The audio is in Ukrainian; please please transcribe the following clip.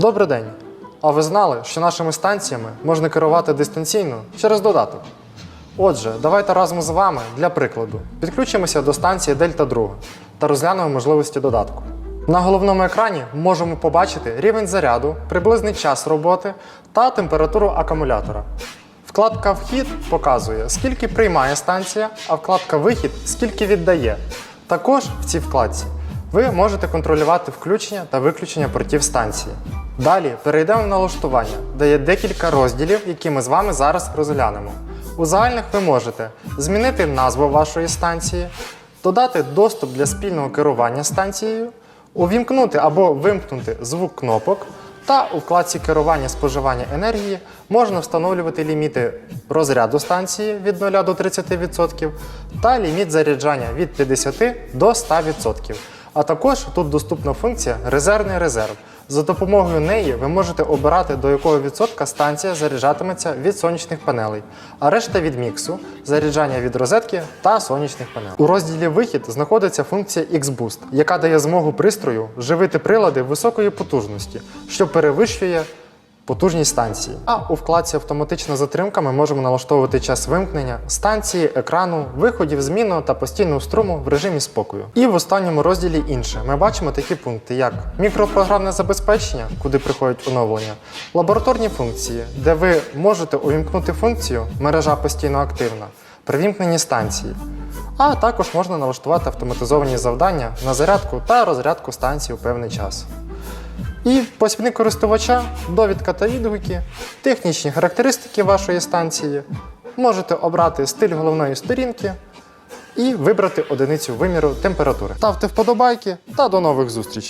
Добрий день! А ви знали, що нашими станціями можна керувати дистанційно через додаток? Отже, давайте разом з вами для прикладу підключимося до станції Дельта 2 та розглянемо можливості додатку. На головному екрані можемо побачити рівень заряду, приблизний час роботи та температуру акумулятора. Вкладка Вхід показує, скільки приймає станція, а вкладка Вихід скільки віддає. Також в цій вкладці ви можете контролювати включення та виключення портів станції. Далі перейдемо в налаштування, де є декілька розділів, які ми з вами зараз розглянемо. У загальних ви можете змінити назву вашої станції, додати доступ для спільного керування станцією, увімкнути або вимкнути звук кнопок, та у вкладці керування споживання енергії можна встановлювати ліміти розряду станції від 0 до 30% та ліміт заряджання від 50 до 100%. А також тут доступна функція резервний резерв. За допомогою неї ви можете обирати, до якого відсотка станція заряджатиметься від сонячних панелей, а решта від міксу, заряджання від розетки та сонячних панелей. У розділі Вихід знаходиться функція X-Boost, яка дає змогу пристрою живити прилади високої потужності, що перевищує потужність станції. А у вкладці Автоматична затримка ми можемо налаштовувати час вимкнення станції, екрану, виходів змінного та постійного струму в режимі спокою. І в останньому розділі інше ми бачимо такі пункти, як мікропрограмне забезпечення, куди приходять оновлення, лабораторні функції, де ви можете увімкнути функцію мережа постійно активна при вімкненні станції. А також можна налаштувати автоматизовані завдання на зарядку та розрядку станції у певний час. І посібник користувача, довідка та відгуки, технічні характеристики вашої станції. Можете обрати стиль головної сторінки і вибрати одиницю виміру температури. Ставте вподобайки та до нових зустрічей!